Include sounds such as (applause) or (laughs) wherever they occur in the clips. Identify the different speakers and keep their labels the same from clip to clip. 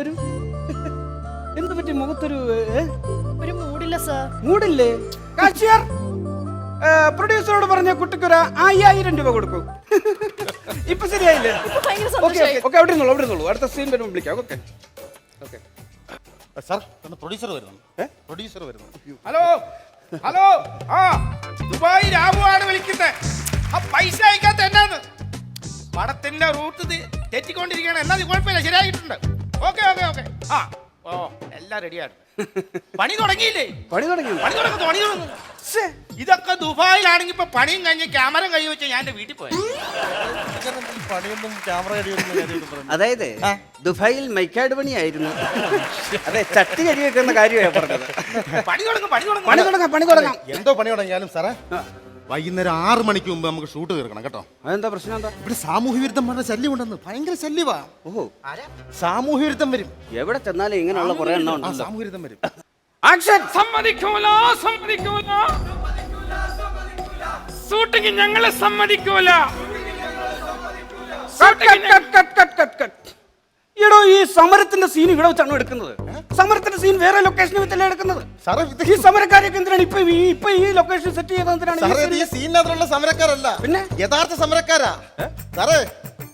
Speaker 1: വരൂ. എന്ത് പറ്റി മുഖത്തൊരു
Speaker 2: ഒരു മൂടില്ല സാർ.
Speaker 1: മൂടില്ലേ? കാശിയർ പ്രൊഡ്യൂസറോട് പറഞ്ഞ കുട്ടിക്കൊരു അയ്യായിരം രൂപ കൊടുക്കും. ഇപ്പൊ ശരിയായില്ലേ? ഓക്കെ ഓക്കെ അവിടെ ഇരുന്നോളൂ അവിടെ ഇരുന്നോളൂ. അടുത്ത സീൻ വരുമ്പോൾ വിളിക്കാം. ഓക്കെ. ഓക്കെ.
Speaker 3: സാർ പ്രൊഡ്യൂസർ വരുന്നു പ്രൊഡ്യൂസർ വരുന്നു
Speaker 4: ഹലോ ഹലോ ആ ദുബായ് ആണ് വിളിക്കുന്നത് ആ പൈസ അയക്കാത്ത എന്നാന്ന്? പടത്തിന്റെ റൂട്ട് തെറ്റിക്കൊണ്ടിരിക്കുകയാണ്. എന്നാ ഇത് കുഴപ്പമില്ല ശരിയായിട്ടുണ്ട്. Okay okay okay. ആ ഓ എല്ലാം റെഡിയാണ്. (laughs) പണി തുടങ്ങിയില്ലേ?
Speaker 1: പണി തുടങ്ങി.
Speaker 4: പണി തുടങ്ങുന്നു പണി തുടങ്ങുന്നു. ഇതൊക്കെ ദുബായിലാണെങ്കിൽ ഇപ്പൊ പണിയും കഴിഞ്ഞ് ക്യാമറ കൈ വെച്ച് ഞാൻ എന്റെ വീട്ടിൽ പോയി.
Speaker 3: പണിയൊന്നും ക്യാമറ അടിയൊന്നും കാര്യമായിട്ട് പറഞ്ഞു
Speaker 1: അതായത് ദുബായിൽ മൈക്കാട് പണിയായിരുന്നു. അതെ ചട്ടി കരി വെക്കുന്ന കാര്യമാണ് പറഞ്ഞത്.
Speaker 4: പണി തുടങ്ങും പണി തുടങ്ങും.
Speaker 1: പണി തുടങ്ങാം പണി തുടങ്ങാം.
Speaker 3: എന്തോ പണി തുടങ്ങിയാലും സാറേ? വൈകുന്നേരം ആറ് മണിക്ക് മുമ്പ് നമുക്ക് ഷൂട്ട് തീർക്കണം കേട്ടോ.
Speaker 1: അതെന്താ പ്രശ്നം? എന്താ?
Speaker 3: ഇവിടെ സാമൂഹ്യ വിരുദ്ധം പറഞ്ഞ ശല്യം ഉണ്ടെന്ന്. ഭയങ്കര ശല്യവാ.
Speaker 1: ഓഹോ.
Speaker 3: സാമൂഹ്യ വിരുദ്ധം വരും.
Speaker 1: എവിടെ ചെന്നാലും ഇങ്ങനെയുള്ള കുറെ എണ്ണം
Speaker 3: ആ
Speaker 1: ഉണ്ടല്ലോ
Speaker 3: സാമൂഹ്യ വിരുദ്ധം വരും.
Speaker 1: ആക്ഷൻ
Speaker 5: സമ്മതിക്കൂല സമ്മതിക്കൂല. ഷൂട്ടിങ് ഞങ്ങളെ സമ്മതിക്കൂല.
Speaker 1: Cut, cut, cut, cut, cut, cut, cut. എടോ ഈ സമരത്തിന്റെ സീൻ ഇവിടെ വെച്ചാണ് എടുക്കുന്നത്? സമരത്തിന്റെ സീൻ വേറെ ലൊക്കേഷനിൽ വെച്ചല്ലേ എടുക്കുന്നത്.
Speaker 3: സാറേ ഇത്
Speaker 1: ഈ സമരക്കാരൊക്കെ എന്തിനാണ് ഇപ്പൊ ഈ ഇപ്പൊ ഈ ലൊക്കേഷൻ സെറ്റ് ചെയ്തത് എന്തിനാണ്? ഈ
Speaker 3: സാറേ ഇത്? ഈ സീനിനകത്തുള്ള സമരക്കാരല്ല.
Speaker 1: പിന്നെ?
Speaker 3: യഥാർത്ഥ സമരക്കാരാ. സാറേ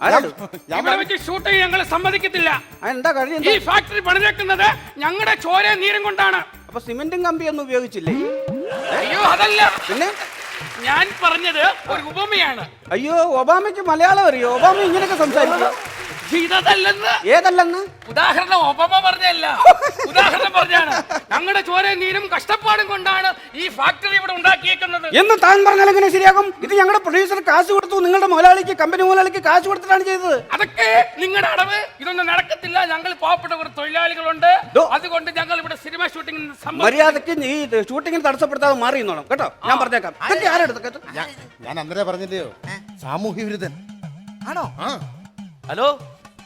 Speaker 1: ആരാണ്?
Speaker 3: ഞാൻ
Speaker 5: ഇവിടെ വെച്ച് ഷൂട്ടിങ് ഞങ്ങൾ സമ്മതിക്കത്തില്ല.
Speaker 1: ആ, എന്താ കാര്യം?
Speaker 5: ഈ ഫാക്ടറി പണിതേക്കുന്നത് ഞങ്ങളുടെ ചോര നീരും കൊണ്ടാണ്.
Speaker 1: അപ്പൊ സിമെന്റും കമ്പിയൊന്നും ഉപയോഗിച്ചില്ലേ?
Speaker 5: അയ്യോ അതല്ല.
Speaker 1: പിന്നെ?
Speaker 5: ഞാൻ പറഞ്ഞത് ഒരു ഉപമയാണ്.
Speaker 1: അയ്യോ ഒബാമയ്ക്ക് മലയാളം അറിയോ? ഒബാമ ഇങ്ങനെയൊക്കെ സംസാരിക്കും
Speaker 5: ഇതല്ലെന്ന്
Speaker 1: ഏതല്ലെന്ന്?
Speaker 5: ഉദാഹരണം ഒബാമ പറഞ്ഞല്ല (laughs) ഉദാഹരണം പറഞ്ഞാണ് ഞങ്ങളുടെ ചോരയും നീരും കഷ്ടപ്പാടും കൊണ്ടാണ് ഈ ഫാക്ടറി ഇവിടെ ഉണ്ടാക്കിയേക്കുന്നത്.
Speaker 1: എന്ന് താൻ പറഞ്ഞാൽ എങ്ങനെ ശരിയാകും? ഇത് ഞങ്ങളുടെ പ്രൊഡ്യൂസർ കാശ് കൊടുത്തു നിങ്ങളുടെ മുതലാളിക്ക് കമ്പനി മുതലാളിക്ക് കാശ് കൊടുത്തിട്ടാണ് ചെയ്തത്.
Speaker 5: അതൊക്കെ നിങ്ങളുടെ അടവ്. ഇതൊന്നും നടക്കത്തില്ല. ഞങ്ങൾ പാവപ്പെട്ട ഒരു തൊഴിലാളികളുണ്ട്.
Speaker 1: ദോ.
Speaker 5: അതുകൊണ്ട് ഞങ്ങൾ ഇവിടെ സിനിമ ഷൂട്ടിംഗ്
Speaker 1: മര്യാദയ്ക്ക് ഈ ഷൂട്ടിങ്ങിന് തടസ്സപ്പെടുത്താതെ മാറി നിന്നോണം കേട്ടോ? ഞാൻ പറഞ്ഞേക്കാം. ഇതൊക്കെ ആരെടുത്ത് കേട്ടോ
Speaker 3: ഞാൻ- ഞാൻ അന്നേരം പറഞ്ഞില്ലയോ? സാമൂഹ്യ വിരുദ്ധൻ
Speaker 4: ആണോ?
Speaker 3: ആ.
Speaker 4: ഹലോ?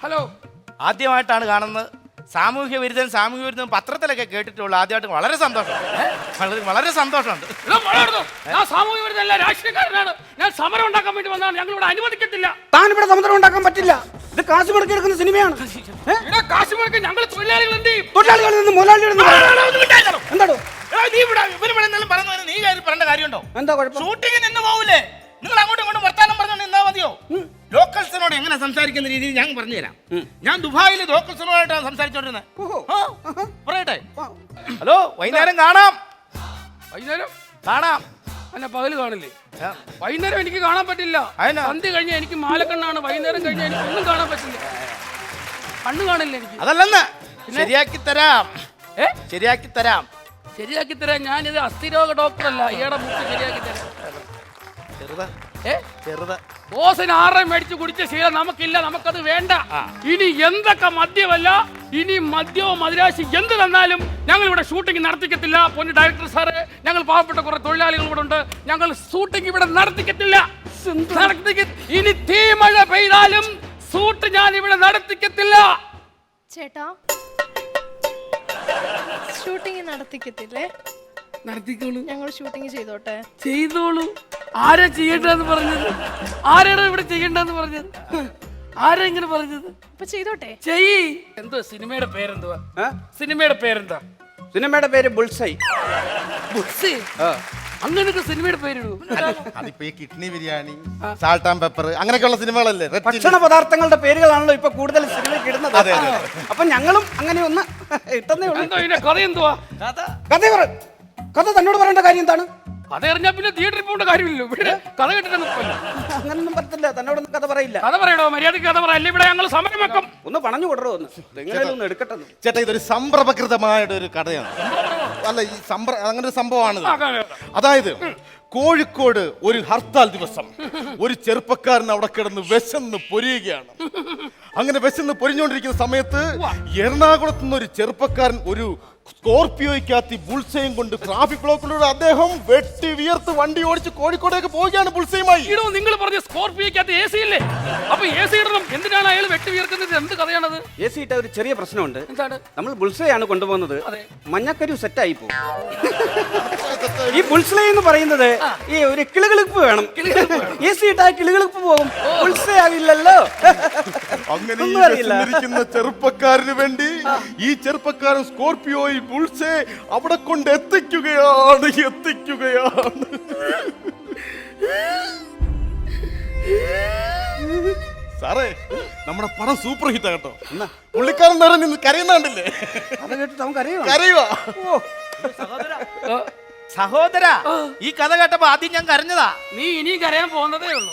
Speaker 5: ഹലോ
Speaker 4: ആദ്യമായിട്ടാണ് കാണുന്നത്. സാമൂഹ്യ വിരുദ്ധൻ സാമൂഹ്യ വിരുദ്ധൻ പത്രത്തിലൊക്കെ കേട്ടിട്ടുള്ളൂ ആദ്യമായിട്ട് വളരെ സന്തോഷം. വളരെ വളരെ സന്തോഷമുണ്ട്.
Speaker 5: ഞാൻ സാമൂഹ്യ രാഷ്ട്രീയക്കാരനാണ്. ഞാൻ സമരം ഉണ്ടാക്കാൻ വേണ്ടി വന്നാണ് ഞങ്ങൾ ഇവിടെ അനുവദിക്കത്തില്ല.
Speaker 1: താൻ ഇവിടെ സമരം ഉണ്ടാക്കാൻ പറ്റില്ല. ഇത് കാശ് മുടക്കി എടുക്കുന്ന സിനിമയാണ്.
Speaker 5: കാശ് മുടക്കി ഞങ്ങൾ തൊഴിലാളികൾ എന്ത് ചെയ്യും?
Speaker 1: തൊഴിലാളികളിൽ നിന്ന് മുതലാളികളിൽ നിന്ന് എന്താടോ?
Speaker 4: നീ ഇവിടെ ഇവർ ഇവിടെ പറഞ്ഞു നീ കാര്യം പറയേണ്ട കാര്യമുണ്ടോ?
Speaker 1: എന്താ കുഴപ്പം?
Speaker 4: ഷൂട്ടിങ്ങിന് നിന്ന് പോവില്ലേ? നിങ്ങൾ അങ്ങോട്ടും ഇങ്ങോട്ടും വർത്താനം പറഞ്ഞോണ്ട് നിന്നാ മതിയോ? ലോക്കൽസിനോട് എങ്ങനെ സംസാരിക്കുന്ന രീതിയിൽ ഞാൻ പറഞ്ഞുതരാം. ഞാൻ ദുബായിൽ ലോക്കൽസിനോടായിട്ടാണ് സംസാരിച്ചോണ്ടിരുന്നത്. പറയട്ടെ. ഹലോ വൈകുന്നേരം കാണാം.
Speaker 5: വൈകുന്നേരം?
Speaker 4: കാണാം.
Speaker 5: അല്ല പകൽ കാണില്ലേ? വൈകുന്നേരം എനിക്ക് കാണാൻ പറ്റില്ല? സന്ധ്യ കഴിഞ്ഞ എനിക്ക് മാലക്കണ്ണാണ്. വൈകുന്നേരം കഴിഞ്ഞ എനിക്ക് ഒന്നും കാണാൻ പറ്റില്ല. കണ്ണു കാണില്ല എനിക്ക്?
Speaker 4: അതല്ലെന്ന്. ശരിയാക്കി തരാം.
Speaker 5: ഏ?
Speaker 4: ശരിയാക്കി തരാം.
Speaker 5: ശരിയാക്കി തരാം. ഞാനിത് അസ്ഥിരോഗ ഡോക്ടറല്ല. ഇയാടെ മുഖം ശരിയാക്കി തരാം.
Speaker 4: ചെറുത. ചെറുത.
Speaker 5: ഓസിന് ആറെ മേടിച്ച് കുടിച്ച ശീലം നമുക്കില്ല നമുക്കത് വേണ്ട. ഇനി എന്തൊക്കെ മദ്യമല്ല ഇനി മദ്യവും മദിരാശി എന്ത് തന്നാലും ഞങ്ങൾ ഇവിടെ ഷൂട്ടിംഗ് നടത്തിക്കത്തില്ല. പൊന്നു ഡയറക്ടർ സാറ് ഞങ്ങൾ പാവപ്പെട്ട കുറെ തൊഴിലാളികൾ ഇവിടെ ഉണ്ട്. ഞങ്ങൾ ഷൂട്ടിംഗ് ഇവിടെ നടത്തിക്കത്തില്ല. നടത്തിക്ക ഇനി തീമഴ പെയ്താലും ഷൂട്ട് ഞാൻ ഇവിടെ നടത്തിക്കത്തില്ല.
Speaker 2: ചേട്ടാ ഷൂട്ടിംഗ് നടത്തിക്കത്തില്ലേ?
Speaker 5: നടത്തിക്കോളൂ.
Speaker 2: ഞങ്ങൾ ഷൂട്ടിംഗ് ചെയ്തോട്ടെ.
Speaker 5: ചെയ്തോളൂ. ആരാ ചെയ്യണ്ടെന്ന് പറഞ്ഞത്? ആരാണ് ഇവിടെ ചെയ്യണ്ടെന്ന് പറഞ്ഞത്? ആരാ ഇങ്ങനെ പറഞ്ഞത്?
Speaker 2: അപ്പൊ ചെയ്തോട്ടെ.
Speaker 5: ചെയ്യ്. എന്തോ സിനിമയുടെ പേരെന്തുവാ?
Speaker 1: ഏ?
Speaker 5: സിനിമയുടെ പേരെന്താ?
Speaker 1: സിനിമയുടെ പേര് ബുൾസൈ.
Speaker 5: ബുക്സി അങ്ങനൊക്കെ സിനിമയുടെ പേരിടൂ.
Speaker 3: അതിപ്പോ ഈ kidney biryani salt and pepper അങ്ങനെയൊക്കെയുള്ള സിനിമകളല്ലേ? Red chilli.
Speaker 1: ഭക്ഷണ പദാർത്ഥങ്ങളുടെ പേരുകളാണല്ലോ ഇപ്പൊ കൂടുതൽ സിനിമയ്ക്ക് ഇടുന്നത്
Speaker 3: അതെ, അതെ,
Speaker 1: അപ്പൊ ഞങ്ങളും അങ്ങനെ ഒന്ന് ഇട്ടെന്നേ ഉള്ളൂ.
Speaker 5: എന്തോ ഇതിന്റെ കഥ എന്തുവാ?
Speaker 1: കഥ പറ. കഥ തന്നോട് പറയേണ്ട കാര്യം എന്താണ്?
Speaker 5: കഥ അറിഞ്ഞാ പിന്നെ തിയേറ്ററിൽ പോകേണ്ട കാര്യമില്ലല്ലോ. ഇവിടെ കഥ കേട്ടിട്ടൊന്നും.
Speaker 1: അങ്ങനൊന്നും പറ്റത്തില്ല. തന്നോടൊന്നും കഥ പറയില്ല.
Speaker 5: കഥ പറയണോ? മര്യാദയ്ക്ക് കഥ പറയല്ലേ ഇവിടെ ഞങ്ങൾ സമരം വെക്കും.
Speaker 1: ഒന്ന് പണഞ്ഞു കൊടുറോ ഒന്ന്. എങ്ങനെയാലും ഒന്ന് എടുക്കട്ടെ ഒന്ന്.
Speaker 3: ചേട്ടാ ഇതൊരു സംരംഭകൃതമായിട്ട് ഒരു കഥയാണ്. അല്ല ഈ സംഭ്ര അങ്ങനെ ഒരു സംഭവമാണ് അതായത് കോഴിക്കോട് ഒരു ഹർത്താൽ ദിവസം ഒരു ചെറുപ്പക്കാരൻ അവിടെ കിടന്ന് വിശന്ന് പൊരിയുകയാണ്. അങ്ങനെ വിശന്ന് പൊരിഞ്ഞുകൊണ്ടിരിക്കുന്ന സമയത്ത് എറണാകുളത്ത് നിന്ന് ഒരു ചെറുപ്പക്കാരൻ ഒരു സ്കോർപിയോയ്ക്കകത്ത് ബുൾസയും കൊണ്ട് ട്രാഫിക് ബ്ലോക്കിലൂടെ അദ്ദേഹം വെട്ടി വിയർത്ത് വണ്ടി ഓടിച്ച് കോഴിക്കോടേക്ക് പോവുകയാണ് ബുൾസയുമായി.
Speaker 5: നിങ്ങൾ പറഞ്ഞ സ്കോർപിയോയ്ക്കകത്ത് എ സി ഇല്ലേ അപ്പൊ എ സി ഇടണം. എന്തിനാണ് അയാൾ വെട്ടി വീർക്കുന്നത് എന്ത് കഥയാണത്?
Speaker 1: എ സി ഇട്ട ഒരു ചെറിയ പ്രശ്നമുണ്ട്.
Speaker 5: എന്താണ്?
Speaker 1: നമ്മൾ ബുൾസയാണ് കൊണ്ടുപോകുന്നത്.
Speaker 5: അതെ.
Speaker 1: മഞ്ഞക്കരു സെറ്റായി പോകും. (laughs) ഈ ബുൾസ്ലേ എന്ന് പറയുന്നത് ഈ ഒരു കിളുകിളിപ്പ് വേണം. എ സി (laughs) ഇട്ടാ കിളുകിളിപ്പ് പോകും. ബുൾസേ ആവില്ലല്ലോ. (laughs)
Speaker 3: അങ്ങനെ ഈ
Speaker 1: ഒന്നും അറിയില്ല.
Speaker 3: വിശന്നിരിക്കുന്ന ചെറുപ്പക്കാരന് വേണ്ടി ഈ ചെറുപ്പക്കാരൻ സ്കോർപിയോയിൽ ബുൾസെ അവിടെ കൊണ്ട് എത്തിക്കുകയാണ് എത്തിക്കുകയാണ്. സാറേ നമ്മുടെ പടം സൂപ്പർ ഹിറ്റ് കേട്ടോ. പുള്ളിക്കാരൻ നേരെ നിന്ന് കരയുന്നാണ്ടില്ലേ
Speaker 1: അത് കേട്ടിട്ട് നമുക്ക്
Speaker 3: കരയുവാ.
Speaker 4: സഹോദര. ഈ കഥ കേട്ടപ്പോ ആദ്യം ഞാൻ കരഞ്ഞതാ.
Speaker 5: നീ ഇനിയും കരയാൻ പോകുന്നതേ ഉള്ളൂ.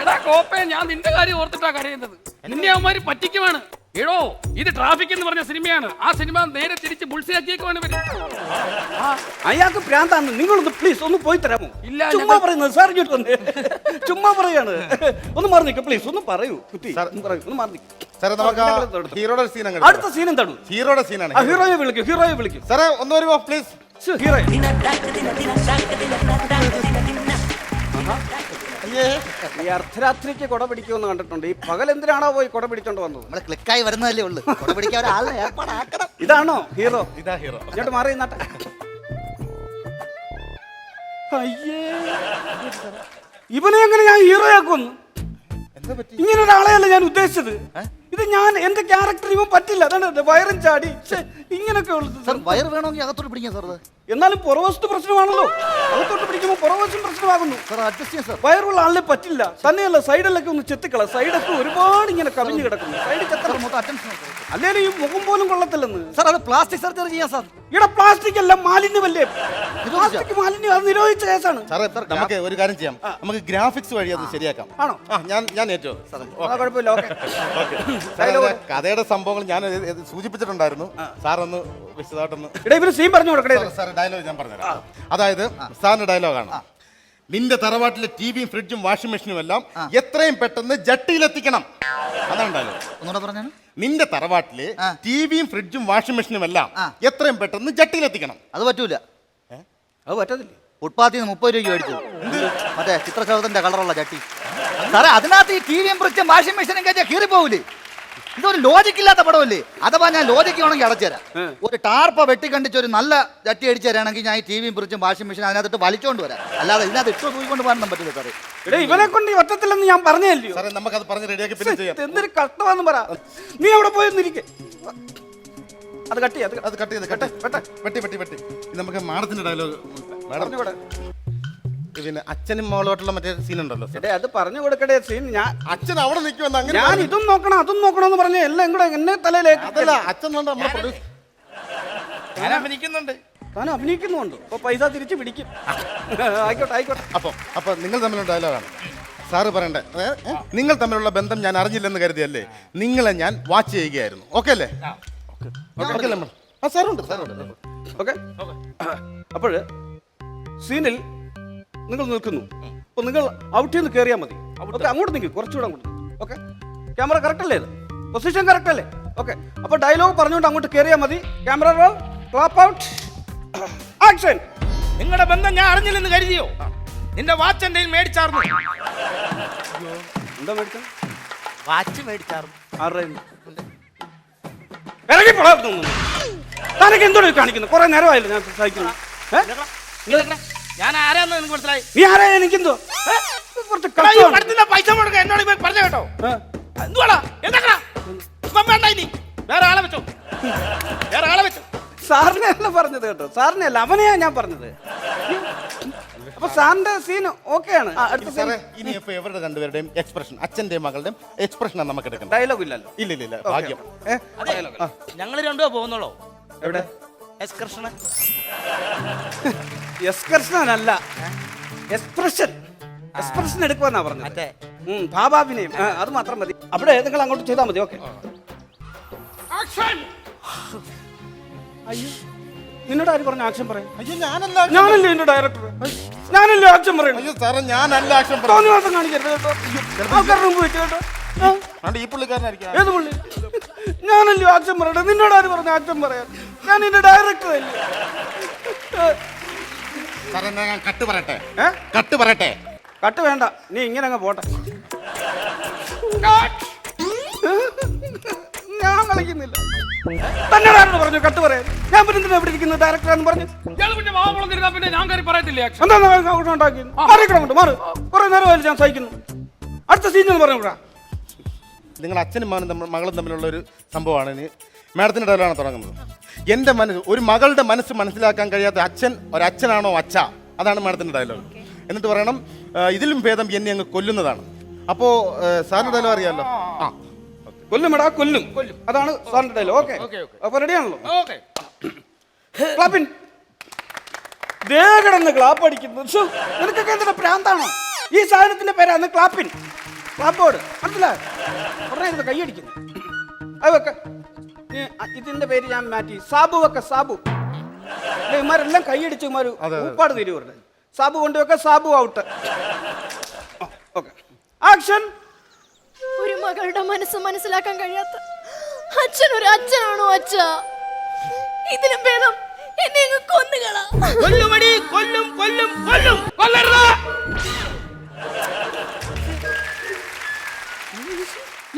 Speaker 5: എടാ കോപ്പേ ഞാൻ നിന്റെ കാര്യം ഓർത്തിട്ടാ കരയുന്നത്. നിന്നെ അവന്മാര് പറ്റിക്കുവാണ്. എടോ ഇത് ട്രാഫിക് എന്ന് പറഞ്ഞ സിനിമയാണ് ആ സിനിമ നേരെ തിരിച്ച് ബുൾസിയാക്കിയേക്കുവാണ് ഇവർ
Speaker 1: അയാൾക്ക് ഭ്രാന്താന്ന് നിങ്ങളൊന്ന് പ്ലീസ് ഒന്ന് പോയി തരാമോ
Speaker 5: ഇല്ല,
Speaker 1: ചുമ്മാ പറയുന്നത് സാർ ഇങ്ങോട്ട് വന്നേ ചുമ്മാ പറയാണ് ഒന്ന് മാറി നിൽക്കുക പ്ലീസ് ഒന്ന് പറയൂ കുട്ടി പറയൂ ഒന്ന് മാറി നിൽക്ക്.
Speaker 3: സാറേ നമുക്ക് ആ
Speaker 1: ആ, എടുത്തോ.
Speaker 3: ഹീറോയുടെ സീൻ അങ്ങ്
Speaker 1: അടുത്ത സീൻ എന്താണ്
Speaker 3: ഹീറോയുടെ സീനാണ്
Speaker 1: ഹീറോയെ വിളിക്കും ഹീറോയെ വിളിക്കും
Speaker 3: സാറേ ഒന്ന് വരുമോ പ്ലീസ്
Speaker 1: ഹീറോ ഈ അർദ്ധരാത്രിക്ക് കൊട പിടിക്കുമെന്ന് കണ്ടിട്ടുണ്ട്. ഈ പകൽ എന്തിനാണോ പോയി കൊട പിടിച്ചോണ്ട് വന്നത്?
Speaker 6: നമ്മൾ ക്ലിക്കായി വരുന്നതല്ലേ ഉള്ളൂ. കൊട പിടിക്കാൻ ഒരാളെ ഏർപ്പാടാക്കണം.
Speaker 1: ഇതാണോ ഹീറോ?
Speaker 3: ഇതാ ഹീറോ.
Speaker 1: ഇങ്ങോട്ട് മാറി നട്ട അയ്യേ. ഇവനെ എങ്ങനെ ഞാൻ ഹീറോ ആക്കുന്നു
Speaker 3: എന്താ പറ്റി?
Speaker 1: ഇങ്ങനെ ഒരാളെയല്ല ഞാൻ ഉദ്ദേശിച്ചത്. ഇത് ഞാൻ എന്റെ ക്യാരക്ടർ ഇവൻ പറ്റില്ല. അതാണ് വയറും ചാടി. ഇങ്ങനൊക്കെ ഉള്ളത്.
Speaker 6: സാർ വയർ വേണമെങ്കിൽ അകത്തോട്ട് പിടിക്കാം സാർ.
Speaker 1: എന്നാലും പുറവശത്ത് പ്രശ്നമാണല്ലോ. അകത്തോട്ട് പിടിക്കുമ്പോൾ പുറവശം പ്രശ്നമാകുന്നു.
Speaker 6: സാർ അഡ്ജസ്റ്റ് ചെയ്യാം സാർ.
Speaker 1: വയറുള്ള ആളിനെ പറ്റില്ല. തന്നെയല്ല സൈഡിലൊക്കെ ഒന്ന് ചെത്തിക്കള സൈഡൊക്കെ ഒരുപാട് ഇങ്ങനെ കവിഞ്ഞു കിടക്കുന്നു. സൈഡ്
Speaker 6: സാർ
Speaker 1: ചെത്തണം.
Speaker 6: മൊത്തം അറ്റൻഷൻ
Speaker 1: അല്ലെങ്കിൽ ഈ മുഖം പോലും കൊള്ളത്തില്ലെന്ന്.
Speaker 6: സാർ അത് പ്ലാസ്റ്റിക് സർജറി ചെയ്യാം സാർ.
Speaker 1: ഇവിടെ പ്ലാസ്റ്റിക് അല്ല മാലിന്യമല്ലേ. പ്ലാസ്റ്റിക് മാലിന്യം അത് നിരോധിച്ച കേസാണ്.
Speaker 3: സാറേ നമുക്ക് ഒരു കാര്യം ചെയ്യാം. നമുക്ക് ഗ്രാഫിക്സ് വഴി അത് ശരിയാക്കാം.
Speaker 1: ആണോ?
Speaker 3: ആ ഞാൻ ഞാൻ
Speaker 1: ഏറ്റവും കുഴപ്പമില്ല. ഓക്കെ.
Speaker 3: കഥയുടെ സംഭവങ്ങൾ ഞാൻ സൂചിപ്പിച്ചിട്ടുണ്ടായിരുന്നു. സാർ ഒന്ന് വിശദമായിട്ടൊന്ന്
Speaker 1: ഇവിടെ ഇവർ സീൻ പറഞ്ഞു കൊടുക്കണേ
Speaker 3: സാർ ഡയലോഗ് ഞാൻ പറഞ്ഞുതരാം. അതായത് സാറിന്റെ ഡയലോഗാണ് നിന്റെ തറവാട്ടിലെ ടിവിയും ഫ്രിഡ്ജും വാഷിംഗ് മെഷീനും എല്ലാം എത്രയും പെട്ടെന്ന് ജട്ടിയിലെത്തിക്കണം. അതാണ് ഡയലോഗ്
Speaker 6: ഒന്നുകൂടെ പറഞ്ഞാണ്
Speaker 3: നിന്റെ തറവാട്ടിലെ. ടിവിയും ഫ്രിഡ്ജും വാഷിംഗ് മെഷീനും എല്ലാം എത്രയും പെട്ടെന്ന് ജട്ടിയിലെത്തിക്കണം.
Speaker 6: അത് പറ്റൂല.
Speaker 1: അത് പറ്റത്തില്ലേ.
Speaker 6: ഫുട്പാത്തിൽ നിന്ന് മുപ്പത് രൂപയ്ക്ക് മേടിച്ചു. അതെ ചിത്രശോധന്റെ കളറുള്ള ചട്ടി സാറേ അതിനകത്ത് ഈ ടി വിയും ഫ്രിഡ്ജും വാഷിംഗ് മെഷീനും കഴിച്ചാൽ കീറി പോകൂലേ ഇതൊരു ലോജിക് ഇല്ലാത്ത പടമല്ലേ? അഥവാ ഞാൻ ലോജിക്ക് വേണമെങ്കിൽ അടച്ചുതരാം. ഒരു ടാർപ്പ വെട്ടിക്കണ്ടിച്ച് ഒരു നല്ല ചട്ടി അടിച്ചു തരാണെങ്കിൽ ഞാൻ ഈ ടി വിയും പിറിച്ചും വാഷിംഗ് മെഷീൻ അതിനകത്തിട്ട് വലിച്ചോണ്ട് വരാം. അല്ലാതെ ഇതിനകത്ത് ഇട്ട് തൂക്കിക്കൊണ്ട് പോകാൻ പറ്റില്ല സാറേ.
Speaker 1: ഇവിടെ ഇവനെ കൊണ്ട് ഈ ഒറ്റത്തില്ലെന്ന് ഞാൻ പറഞ്ഞല്ലോ
Speaker 3: സാറേ നമുക്കത് പറഞ്ഞ് റെഡിയാക്കി പിന്നെ ചെയ്യാം.
Speaker 1: എന്തൊരു കഷ്ടമാന്ന് പറ. നീ അവിടെ പോയി നിരിക്കെ അത് കട്ടി അത്
Speaker 3: അത് കട്ട് ചെയ്ത് കട്ട് വെട്ടി വെട്ടി വെട്ടി. നമുക്ക് മാഡത്തിന്റെ ഡയലോഗ് മാഡം. പിന്നെ അച്ഛനും മോളോട്ടുള്ള മറ്റേ സീൻ ഉണ്ടല്ലോ
Speaker 1: എടേ അത് പറഞ്ഞു കൊടുക്കടേ സീൻ ഞാൻ
Speaker 3: അച്ഛൻ അവിടെ നിൽക്കുമെന്ന് അങ്ങനെ
Speaker 1: ഞാൻ ഇതും നോക്കണം അതും നോക്കണം എന്ന് പറഞ്ഞ എല്ലാം കൂടെ എന്നെ തലയിലേക്ക്
Speaker 3: അതല്ല അച്ഛൻ പ്രൊഡ്യൂസ്
Speaker 4: ഞാൻ അഭിനയിക്കുന്നുണ്ട്.
Speaker 1: താൻ അഭിനയിക്കുന്നുണ്ട് അപ്പൊ പൈസ തിരിച്ച് പിടിക്കും. ആയിക്കോട്ടെ ആയിക്കോട്ടെ.
Speaker 3: അപ്പം അപ്പൊ നിങ്ങൾ തമ്മിലുള്ള ഡയലോഗാണ് സാറ് പറയണ്ടേ? ഏ? ഏ? നിങ്ങൾ തമ്മിലുള്ള ബന്ധം ഞാൻ അറിഞ്ഞില്ലെന്ന് കരുതിയല്ലേ? നിങ്ങളെ ഞാൻ വാച്ച് ചെയ്യുകയായിരുന്നു. ഓക്കെ അല്ലേ? ഓക്കെ അല്ലേ നമ്മൾ ആ സാറുണ്ട് സാറുണ്ട്.
Speaker 1: ഓക്കെ അപ്പോഴ് സീനിൽ നിങ്ങൾ നിൽക്കുന്നു. അപ്പൊ നിങ്ങൾ ഔട്ടിൽ നിന്ന് കയറിയാൽ മതി ഓക്കെ അങ്ങോട്ട് നിൽക്കും. കുറച്ചുകൂടെ അങ്ങോട്ട് ഓക്കെ? ക്യാമറ കറക്റ്റ് അല്ലേ ഇത്? പൊസിഷൻ കറക്റ്റ് അല്ലേ ഓക്കെ. അപ്പൊ ഡയലോഗ് പറഞ്ഞുകൊണ്ട് അങ്ങോട്ട് കയറിയാൽ മതി. Camera roll clap out action
Speaker 4: നിങ്ങളുടെ ബന്ധം ഞാൻ അറിഞ്ഞില്ലെന്ന് കരുതിയോ? നിന്റെ വാച്ച് എന്റെ മേടിച്ചാർന്നു.
Speaker 1: എന്താ മേടിച്ച?
Speaker 4: വാച്ച് മേടിച്ചാർന്നു?
Speaker 1: ഇറങ്ങി പോളാ തനക്ക് എന്തോ കാണിക്കുന്നു? കുറെ നേരമായില്ല ഞാൻ സഹിക്കുന്നു ഏ?
Speaker 4: ഞാൻ ആരാന്ന് നിനക്ക് മനസ്സിലായി?
Speaker 1: നീ ആരാ? എനിക്കെന്തോ? കുറച്ച്
Speaker 4: ഈ
Speaker 1: കഷ്ടമാണ്.
Speaker 4: പടത്തിന്റെ പൈസ മുടക്ക എന്നോട് ഇവൻ പറഞ്ഞ കേട്ടോ.
Speaker 1: ഏ?
Speaker 4: എന്തുവാടാ? എന്താക്കടാ? ഇപ്പം വേണ്ട ഇനി. വേറെ ആളെ വെച്ചോ. വേറെ ആളെ വെച്ചോ.
Speaker 1: സാറിനെ അല്ല പറഞ്ഞത് കേട്ടോ. സാറിനെ അല്ല അവനെയാ ഞാൻ പറഞ്ഞത്. അപ്പൊ സാറിന്റെ സീൻ ഓക്കെയാണ്. അടുത്ത സീൻ
Speaker 3: സാറേ ഇനി ഇപ്പൊ ഇവരുടെ രണ്ടുപേരുടെയും എക്സ്പ്രഷൻ അച്ഛന്റെയും മകളുടെയും എക്സ്പ്രഷനാണ് നമുക്ക് എടുക്കേണ്ടത്.
Speaker 1: ഡയലോഗ് ഇല്ലല്ലോ.
Speaker 3: ഇല്ല ഇല്ല ഇല്ല. ഭാഗ്യം.
Speaker 1: ഏ?
Speaker 4: ഞങ്ങൾ രണ്ടുപേർ പോകുന്നുള്ളൂ.
Speaker 1: എവിടെ?
Speaker 4: എക്സ്കർഷന്
Speaker 1: എക്സ്പ്രഷൻ എക്സ്പ്രഷൻ എടുക്കുമെന്നാ പറഞ്ഞത്. ഭാവാഭിനയം. അത് മാത്രം മതി. അവിടെ നിങ്ങൾ അങ്ങോട്ട് ചെയ്താൽ മതി ഓക്കെ.
Speaker 5: ആക്ഷൻ!
Speaker 1: അയ്യോ നിന്നോട് ആര് പറഞ്ഞു ആക്ഷൻ പറയാം
Speaker 3: അയ്യോ ഞാനല്ല
Speaker 1: ഞാനല്ലേ എന്റെ ഡയറക്ടർ ഞാനല്ലേ ആക്ഷൻ പറയുന്നത്?
Speaker 3: അയ്യോ സാറേ ഞാനല്ല ആക്ഷൻ
Speaker 1: തോന്നി മാസം കാണിക്കരുത് കേട്ടോ. ആൾക്കാരുടെ മുമ്പ് വെച്ച് കേട്ടോ. ആ,
Speaker 3: അതുകൊണ്ട് ഈ പുള്ളിക്കാരനായിരിക്കും.
Speaker 1: ഏത് പുള്ളി? ഞാനല്ലേ ആക്ഷൻ പറയട്ടെ നിന്നോട് ആര് പറഞ്ഞു ആക്ഷൻ പറയാൻ? ഞാൻ എന്റെ ഡയറക്ടർ അല്ലേ?
Speaker 3: സാറേ എന്നാ ഞാൻ കട്ട് പറയട്ടെ?
Speaker 1: ഏ?
Speaker 3: കട്ട് പറയട്ടെ?
Speaker 1: കട്ട് വേണ്ട. നീ ഇങ്ങനെ അങ്ങ് പോട്ടെ. ഞാൻ കളിക്കുന്നില്ല. തന്നെ പറഞ്ഞു കട്ട് പറയാൻ ഞാൻ പിന്നെ എന്തിനാ ഇവിടെ ഇരിക്കുന്നത്? ഡയറക്ടറാന്ന് പറഞ്ഞു.
Speaker 5: പിന്നെ വാഹനം തിരുന്നാ പിന്നെ ഞാൻ കയറി പറയത്തില്ലേ? action?
Speaker 1: എന്താ ഉണ്ടാക്കി മാറിക്കണമുണ്ട് മാറ്. കുറെ നേരമായാലും ഞാൻ സഹിക്കുന്നു. അടുത്ത സീൻ എന്ന് പറഞ്ഞു
Speaker 3: നിങ്ങൾ അച്ഛനും മകനും തമ്മിൽ മകളും തമ്മിലുള്ള ഒരു സംഭവമാണ് ഇനി. മാഡത്തിന്റെ ഇടയിലാണ് തുടങ്ങുന്നത്. എന്റെ മനസ്സ് ഒരു മകളുടെ മനസ്സ് മനസ്സിലാക്കാൻ കഴിയാത്ത അച്ഛൻ ഒരച്ഛനാണോ അച്ഛ? അതാണ് മാഡത്തിന്റെ ഡയലോഗ് എന്നിട്ട് പറയണം ഇതിലും ഭേദം എന്നെ അങ്ങ് കൊല്ലുന്നതാണ്. അപ്പോ സാറിന്റെ ഡയലോഗ് അറിയാമല്ലോ ആ
Speaker 1: കൊല്ലും എടാ കൊല്ലും. കൊല്ലും. അതാണ് സാറിന്റെ ഡയലോഗ് ഓക്കെ. അപ്പൊ റെഡിയാണല്ലോ. ക്ലാപ്പിൻ ദേ കിടന്ന് ക്ലാപ്പ് അടിക്കുന്നു. നിനക്കൊക്കെ എന്തിനാ പ്രാന്താണോ? ഈ സാധനത്തിന്റെ പേരാണ് ക്ലാപ്പിൻ ക്ലാപ്പ് ബോർഡ് മനസ്സിലായോ? ഉടനെ ഇരുന്ന് കൈയടിക്കുന്നു അത് വെക്ക. ഇതിന്റെ പേര് ഞാൻ മാറ്റി. സാബു വെക്ക സാബു. ഇമാരെല്ലാം കൈയടിച്ച് ഇമാര്. ഉപ്പാട് തിരുവരുടെ സാബു കൊണ്ടുവെക്ക സാബു ഔട്ട് ഓക്കെ ആക്ഷൻ
Speaker 2: ഒരു മകളുടെ മനസ്സ് മനസ്സിലാക്കാൻ കഴിയാത്ത അച്ഛൻ ഒരു അച്ഛനാണോ അച്ഛ? ഇതിനും ഭേദം എന്നെ അങ്ങ് കൊന്നുകളാ
Speaker 4: കൊല്ലുമടി കൊല്ലും കൊല്ലും കൊല്ലും.
Speaker 5: കൊല്ലരുത്.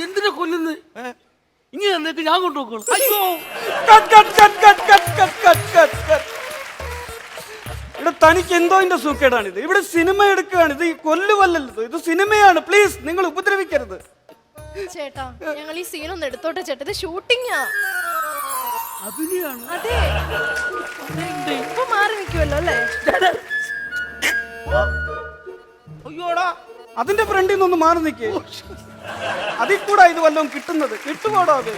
Speaker 5: എന്തിനാ കൊല്ലുന്നത് ഇങ്ങനെ നിനക്ക് ഞാൻ കൊണ്ടുപോക്കോളൂ അയ്യോ.
Speaker 1: ഇവിടെ തനിക്ക് എന്തോ എന്റെ സൂക്കേടാണിത്. ഇവിടെ സിനിമ എടുക്കുകയാണ്. ഇത് കൊല്ലുവല്ലല്ലോ ഇത് സിനിമയാണ്. പ്ലീസ് നിങ്ങൾ ഉപദ്രവിക്കരുത്.
Speaker 2: ചേട്ടാ ഞങ്ങൾ ഈ സീൻ ഒന്ന് എടുത്തോട്ടെ ചേട്ടാ. ഇത്
Speaker 5: ഷൂട്ടിംഗാ
Speaker 2: അതെ. ഇപ്പൊ മാറി നിൽക്കുമല്ലോ അല്ലേ?
Speaker 4: അയ്യോടാ.
Speaker 1: അതിന്റെ ഫ്രണ്ടിൽ നിന്നൊന്ന് മാറി നിൽക്കേ അതിൽ കൂടെ ഇത് വല്ലതും കിട്ടുന്നത്. കിട്ടുമോടോ അത്?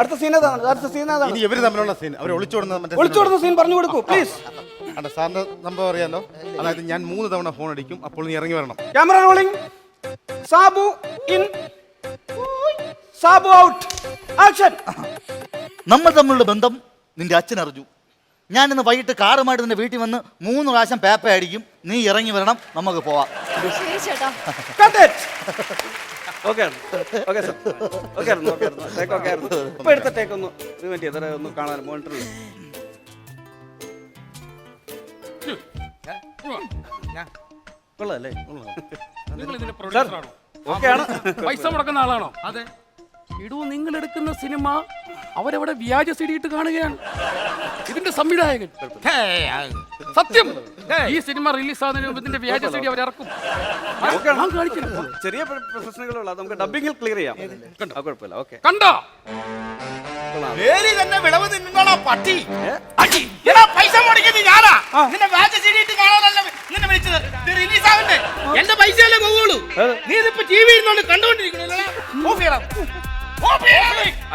Speaker 1: അടുത്ത സീൻ ഏതാണ്? അടുത്ത സീൻ ഏതാണ്?
Speaker 3: ഇനി ഇവർ തമ്മിലുള്ള സീൻ അവർ ഒളിച്ചോടുന്ന മറ്റേ
Speaker 1: ഒളിച്ചോടുന്ന സീൻ പറഞ്ഞു കൊടുക്കൂ പ്ലീസ്
Speaker 3: അല്ല സാറിന്റെ നമ്പർ അറിയാലോ. അതായത് ഞാൻ മൂന്ന് തവണ ഫോൺ അടിക്കും അപ്പോൾ നീ ഇറങ്ങി വരണം.
Speaker 1: Camera rolling Sabu in Sabu out action
Speaker 6: നമ്മൾ തമ്മിലുള്ള ബന്ധം നിന്റെ അച്ഛൻ അറിഞ്ഞു. ഞാൻ ഇന്ന് വൈകിട്ട് കാറുമായിട്ട് നിന്റെ വീട്ടിൽ വന്ന് മൂന്ന് പ്രാവശ്യം പേപ്പർ അടിക്കും. നീ ഇറങ്ങി വരണം നമുക്ക് പോവാം.
Speaker 2: ശരി ചേട്ടാ.
Speaker 1: Cut it okay okay sir okay ആയിരുന്നു ഓക്കെ ആയിരുന്നു ടേക്ക് ഓക്കെ ആയിരുന്നു ഇപ്പൊ എടുത്ത ടേക്ക് ഒന്ന്. റിവെന്റ് ചെയ്തേ ഒന്ന് കാണാൻ മോണിറ്ററിൽ കൊള്ളാല്ലേ?
Speaker 5: നിങ്ങൾ ഇതിന്റെ പ്രൊഡ്യൂസറാണോ
Speaker 1: ഓക്കെ ആണ്.
Speaker 5: പൈസ മുടക്കുന്ന ആളാണോ? അതെ. ഇടൂ നിങ്ങൾ എടുക്കുന്ന സിനിമ അവരവിടെ വ്യാജ സിടിയിട്ട് കാണുകയാണ്. ഇതിന്റെ സംവിധായകൻ. സത്യം. ഈ സിനിമ റിലീസ് ആകുന്നതിന് ഇതിന്റെ വ്യാജ സിഡി അവർ ഇറക്കും
Speaker 1: ഓക്കെ
Speaker 5: ഞാൻ കാണിക്കുന്നു
Speaker 1: ചെറിയ പ്രശ്നങ്ങളുള്ള നമുക്ക് ഡബിങ്ങിൽ ക്ലിയർ ചെയ്യാം. ആ, കുഴപ്പമില്ല. ഓക്കെ.
Speaker 5: കണ്ടോ?
Speaker 4: വേലി തന്നെ വിളവ് തിന്നുന്നോളാ പട്ടി. അടി. എടാ പൈസ ഞാനാ. നിന്നെ കാണാനല്ല നിന്നെ വിളിച്ചത്. ഇത് റിലീസ് ആവണ്ടേ എന്റെ പൈസയല്ലേ പോവുള്ളൂ. നീ ഇതിപ്പോ ടി വി ഇരുന്നോണ്ട് ഓഫ് ചെയ്യണം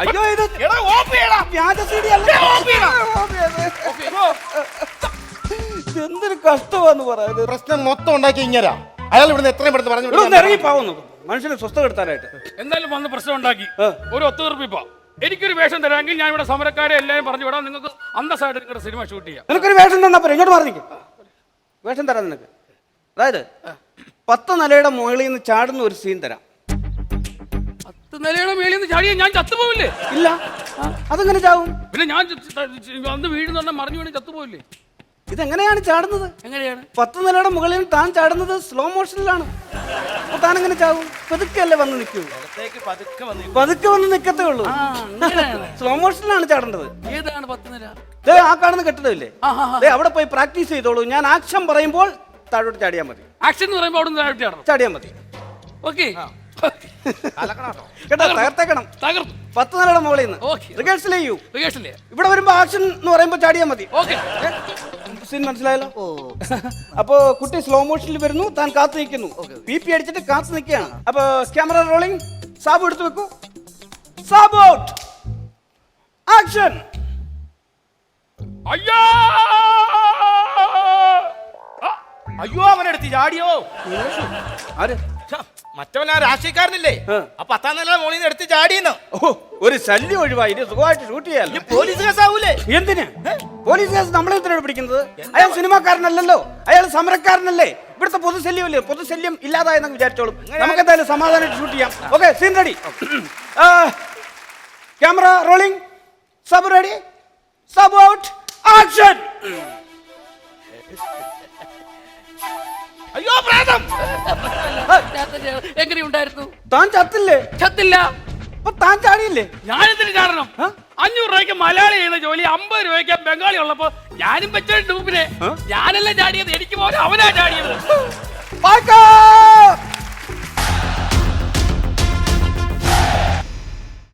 Speaker 1: അയ്യോ ഇത് വ്യാജ അല്ല. എന്തൊരു കഷ്ടമാന്ന് പറയാത്
Speaker 3: പ്രശ്നം മൊത്തം ഉണ്ടാക്കി ഇങ്ങനെ. അയാൾ ഇവിടുന്ന് എത്രയും പെട്ടെന്ന് പറഞ്ഞു
Speaker 1: ഇവിടെ ഒന്ന് ഇറങ്ങി പാവുന്നു മനുഷ്യന് സ്വസ്ഥ കെടുത്താനായിട്ട്
Speaker 5: എന്തായാലും വന്ന് പ്രശ്നം ഉണ്ടാക്കി.
Speaker 1: ആ.
Speaker 5: ഒരു ഒത്തുതീർപ്പിപ്പ എനിക്കൊരു വേഷം തരാമെങ്കിൽ ഞാൻ ഇവിടെ സമരക്കാരെ എല്ലാവരും പറഞ്ഞു വിടാം. നിങ്ങൾക്ക് അന്തസ്സായിട്ട് നിങ്ങളുടെ സിനിമ ഷൂട്ട് ചെയ്യാം.
Speaker 1: നിനക്കൊരു വേഷം തന്നാ പോരെ. ഇങ്ങോട്ട് മാറി നിൽക്കും വേഷം തരാം നിനക്ക്. അതായത് പത്ത് നിലയുടെ മുകളിൽ നിന്ന് ചാടുന്ന ഒരു സീൻ തരാം.
Speaker 5: നിലയുടെ മേളിൽ നിന്ന് ചാടിയാൽ ഞാൻ ചത്തുപോവില്ലേ?
Speaker 1: ഇല്ല. അതെങ്ങനെ ചാവും?
Speaker 5: പിന്നെ ഞാൻ അന്ന് വീഴുന്നുണ്ടെ മറിഞ്ഞു വീണ് ചത്തുപോവില്ലേ?
Speaker 1: ഇതെങ്ങനെയാണ് ചാടുന്നത്?
Speaker 5: എങ്ങനെയാണ്?
Speaker 1: പത്ത് നിലയുടെ മുകളിൽ താൻ ചാടുന്നത് സ്ലോ മോഷനിലാണ് അപ്പൊ താൻ എങ്ങനെ ചാവും? പതുക്കെ വന്ന് നിൽക്കൂ
Speaker 4: പതുക്കെ വന്ന്
Speaker 1: പതുക്കെ വന്ന് നിൽക്കത്തേ ഉള്ളൂ.
Speaker 5: ആ അങ്ങനെയാണ്.
Speaker 1: സ്ലോ മോഷനിലാണ് ചാടേണ്ടത്
Speaker 5: ഏതാണ് പത്ത് നില?
Speaker 1: ദേ ആ കാണുന്ന കെട്ടിടമില്ലേ? ദേ അവിടെ പോയി പ്രാക്ടീസ് ചെയ്തോളൂ. ഞാൻ ആക്ഷൻ പറയുമ്പോൾ താഴോട്ട് ചാടിയാൽ മതി.
Speaker 5: ആക്ഷൻ എന്ന് പറയുമ്പോൾ അവിടെ നിന്ന്
Speaker 1: ചാടിയാൽ മതി.
Speaker 5: ഓക്കെ
Speaker 1: കേട്ടോ തകർത്തേക്കണം.
Speaker 5: തകർത്തു
Speaker 1: പത്ത് നിലയുടെ മുകളിൽ നിന്ന്. റിഹേഴ്സൽ ചെയ്യൂ.
Speaker 5: റിഹേഴ്സൽ
Speaker 1: ഇവിടെ വരുമ്പോ ആക്ഷൻ എന്ന് പറയുമ്പോ ചാടിയാ മതി. സീൻ മനസ്സിലായല്ലോ? അപ്പോ കുട്ടി സ്ലോ മോഷനിൽ വരുന്നു താൻ കാത്തു നിൽക്കുന്നു. പി പി അടിച്ചിട്ട് കാത്തു നിൽക്കുകയാണ്. അപ്പൊ ക്യാമറ റോളിംഗ് സാബു എടുത്തു വെക്കൂ. സാബു ഔട്ട് ആക്ഷൻ
Speaker 5: അയ്യോ!
Speaker 4: അയ്യോ അവനെടുത്ത് ചാടിയോ?
Speaker 1: ആര്?
Speaker 4: മറ്റവൻ ആ രാഷ്ട്രീയക്കാരനില്ലേ
Speaker 1: ആ.
Speaker 4: പത്താം നില മോളിൽ നിന്ന് എടുത്ത് ചാടിയെന്ന്.
Speaker 1: ഓ ഒരു ശല്യം ഒഴിവായി. ഇനി സുഖമായിട്ട് ഷൂട്ട് ചെയ്യാലോ?
Speaker 4: പോലീസ് കേസാവൂലേ?
Speaker 1: എന്തിന്? പോലീസ് കേസ് നമ്മളെ എന്തിനാണ് പിടിക്കുന്നത്? അയാൾ സിനിമാക്കാരനല്ലല്ലോ. അയാൾ സമരക്കാരനല്ലേ. ഇവിടുത്തെ പൊതുശല്യമല്ലേ? പൊതുശല്യം ഇല്ലാതായെന്ന് വിചാരിച്ചോളും. നമുക്ക് എന്തായാലും സമാധാനമായിട്ട് ഷൂട്ട് ചെയ്യാം. Okay scene ready camera rolling. Sub ready. Sabu out action.
Speaker 5: അയ്യോ പ്രേതം എങ്ങനെയുണ്ടായിരുന്നു
Speaker 1: താൻ ചത്തില്ലേ?
Speaker 5: ചത്തില്ല.
Speaker 1: അപ്പൊ താൻ ചാടിയില്ലേ?
Speaker 5: ഞാനെന്തിനു ചാടണം? അഞ്ഞൂറ് രൂപയ്ക്ക് മലയാളി ചെയ്യുന്ന ജോലി അമ്പത് രൂപയ്ക്ക് ബംഗാളി ഉള്ളപ്പോ ഞാനും വെച്ചിട്ടുണ്ട് മുമ്പിനെ ഞാനല്ല ചാടിയത്? എനിക്ക് പോലെ അവനാ ചാടിയത്!